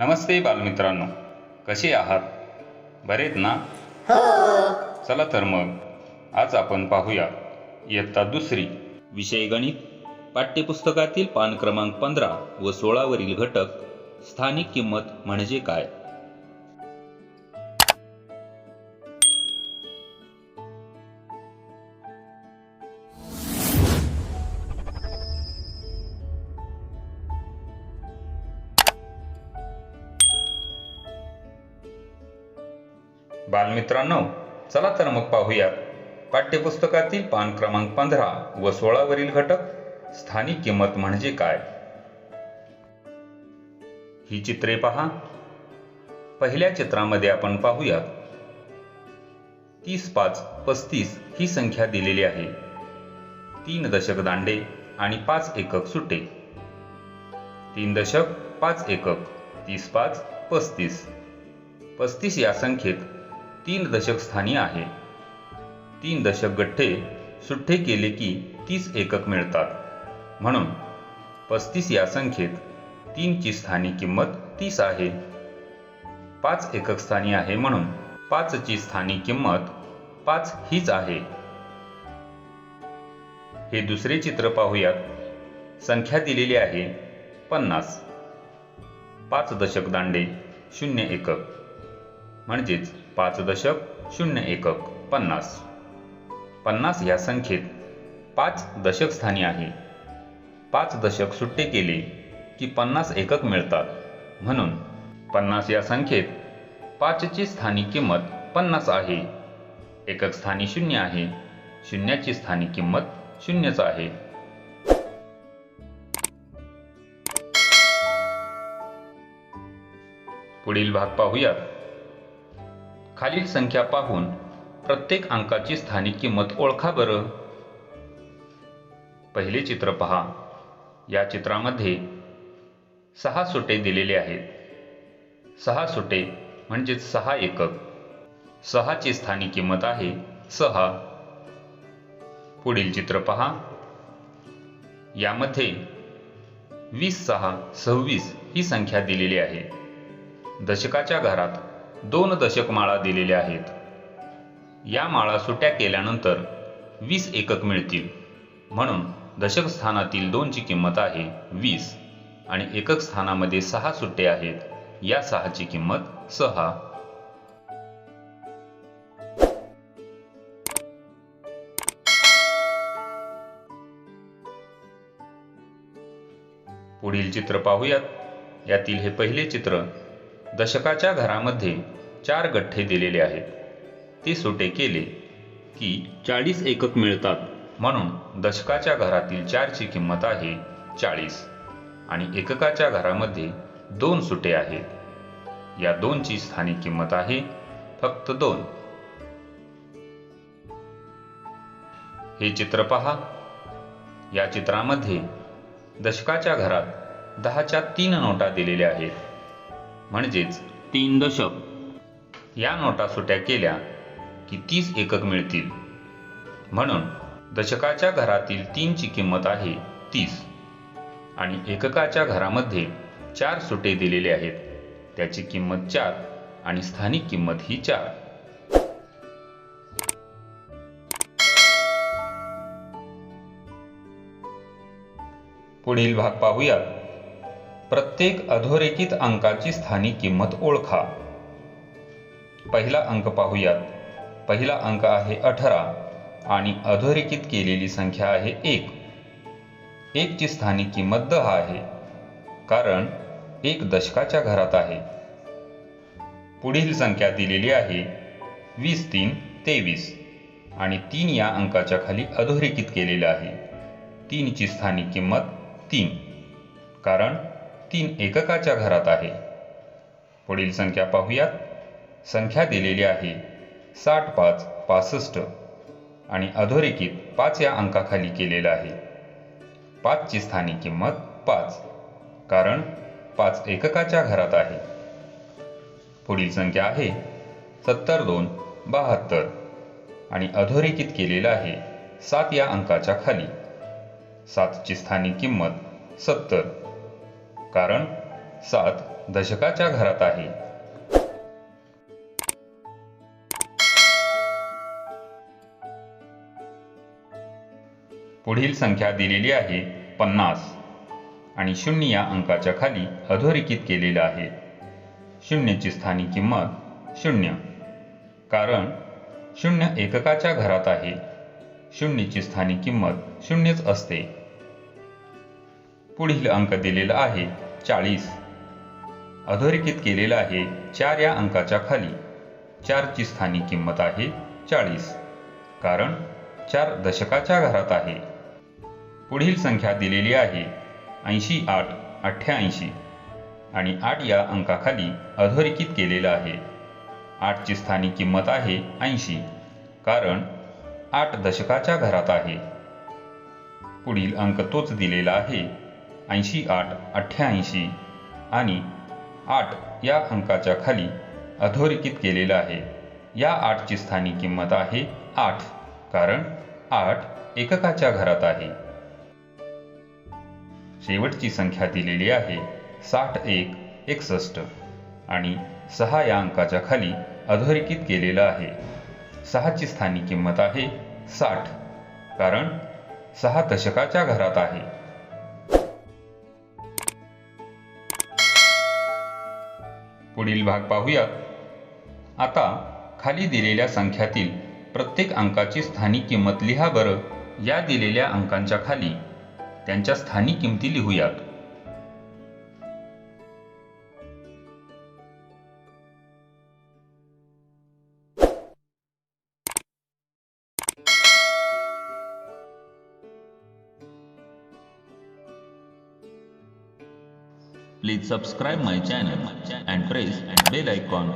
नमस्ते बालमित्रांनो. कसे आहात? बरेत ना? चला तर मग आज आपण पाहूया इयत्ता दुसरी. विषय गणित पाठ्यपुस्तकातील पान क्रमांक पंधरा व सोळावरील घटक स्थानिक किंमत म्हणजे काय? बालमित्रांनो चला तर मग पाहूयात. पाठ्यपुस्तकातील पान क्रमांक पंधरा व सोळावरील घटक स्थानिक किंमत म्हणजे काय? ही चित्रे पहा. पहिल्या चित्रामध्ये आपण पाहूयात. तीस पाच पस्तीस ही संख्या दिलेली आहे. तीन दशक दांडे आणि पाच एकक सुटे. तीन दशक पाच एकक तीस पाच पस्तीस. पस्तीस या संख्येत तीन दशक स्थानी आहे. तीन दशक गठ्ठे सुट्टे केले की तीस एकक मिळतात. म्हणून पस्तीस या संख्येत तीनची स्थानी किंमत तीस आहे. पाच एकक स्थानी आहे म्हणून पाचची स्थानी किंमत पाच हीच आहे. हे दुसरे चित्र पाहूयात. संख्या दिलेली आहे पन्नास. पाच दशक दांडे शून्य एकक. म्हणजेच पाच दशक शून्य एकक पन्नास. पन्नास या संख्येत पाच दशक स्थानी आहे. पाच दशक सुट्टे केले की पन्नास एकक मिळतात. म्हणून पन्नास या संख्येत पाचची स्थानिक किंमत पन्नास आहे. एकक स्थानी शून्य आहे. शून्याची स्थानिक किंमत शून्यच आहे. पुढील भाग पाहूयात. खालील संख्या पाहून प्रत्येक अंकाची स्थानिक किंमत ओळखा बरं. पहिले चित्र पहा. या चित्रामध्ये सहा सुटे दिलेले आहेत. सहा सुटे म्हणजेच सहा एकक. सहाची स्थानिक किंमत आहे सहा. पुढील चित्र पहा. यामध्ये वीस सहा सव्वीस ही संख्या दिलेली आहे. दशकाच्या घरात दोन दशक माळा दिलेल्या आहेत. या माळा सुट्या केल्यानंतर वीस एकक मिळतील. म्हणून दशक स्थानातील दोनची किंमत आहे वीस आणि एकक स्थानामध्ये सहा सुट्टे आहेत. या सहाची किंमत सहा. पुढील चित्र पाहूयात. यातील हे पहिले चित्र दशकाच्या घरामध्ये चार गठ्ठे दिलेले आहेत. ते सुटे केले की चाळीस एकक मिळतात. म्हणून दशकाच्या घरातील चारची किंमत आहे चाळीस. आणि एककाच्या घरामध्ये दोन सुटे आहेत. या दोनची स्थानिक किंमत आहे फक्त दोन. हे चित्र पहा. या चित्रामध्ये दशकाच्या घरात दहाच्या तीन नोटा दिलेल्या आहेत. म्हणजेच तीन दशक. या नोटा सुट्या केल्या की तीस एकक मिळतील. म्हणून दशकाच्या घरातील तीनची किंमत आहे तीस. आणि एककाच्या घरामध्ये चार सुटे दिलेले आहेत. त्याची किंमत चार आणि स्थानिक किंमत ही चार. पुढील भाग पाहूयात. प्रत्येक अधोरेखित अंकाची स्थानिक किंमत ओळखा. पहिला अंक पाहूयात. पहिला अंक आहे अठरा आणि अधोरेखित केलेली संख्या आहे एक. एकची स्थानिक किंमत दहा आहे. कारण एक दशकाच्या घरात आहे. पुढील संख्या दिलेली आहे वीस तीन तेवीस आणि तीन या अंकाच्या खाली अधोरेखित केलेलं आहे. तीनची स्थानिक किंमत तीन. कारण तीन एककाच्या घरात आहे. पुढील संख्या पाहूयात. संख्या दिलेली आहे साठ पाच पासष्ट आणि अधोरेखित पाच या अंकाखाली केलेलं आहे. पाचची स्थानिक किंमत पाच कारण पाच एककाच्या घरात आहे. पुढील संख्या आहे सत्तर दोन बहात्तर आणि अधोरेखित केलेलं आहे सात या अंकाच्या खाली. सातची स्थानिक किंमत सत्तर कारण सात दशकाच्या घरात आहे. पुढील संख्या दिलेली आहे पन्नास. आणि शून्य या अंकाच्या खाली अधोरेखित केलेलं आहे. शून्यची स्थानिक किंमत शून्य. कारण शून्य एककाच्या घरात आहे. शून्यची स्थानिक किंमत शून्यच असते. पुढील अंक दिलेला आहे चाळीस. अधोरेखित केलेला आहे चार या अंकाच्या खाली. चारची स्थानिक किंमत आहे चाळीस. कारण चार दशकाच्या घरात आहे. पुढील संख्या दिलेली आहे ऐंशी आठ अठ्ठ्याऐंशी. आणि आठ या अंकाखाली अधोरेखित केलेलं आहे. आठची स्थानिक किंमत आहे ऐंशी. कारण आठ दशकाच्या घरात आहे. पुढील अंक तोच दिलेला आहे ऐंशी आठ अठ्ठ्याऐंशी आणि आठ या अंकाच्या खाली अधोरेखित केलेलं आहे. या आठची स्थानिक किंमत आहे आठ कारण आठ एककाच्या घरात आहे. शेवटची संख्या दिलेली आहे साठ एक एकसष्ट आणि सहा या अंकाच्या खाली अधोरेखित केलेलं आहे. सहाची स्थानिक किंमत आहे साठ कारण सहा दशकाच्या घरात आहे. पुढील भाग पाहूयात आता खाली दिलेल्या संख्यातील प्रत्येक अंकाची स्थानिक किंमत लिहा बरं. या दिलेल्या अंकांच्या खाली त्यांच्या स्थानिक किंमती लिहूयात. Please subscribe my channel and press bell icon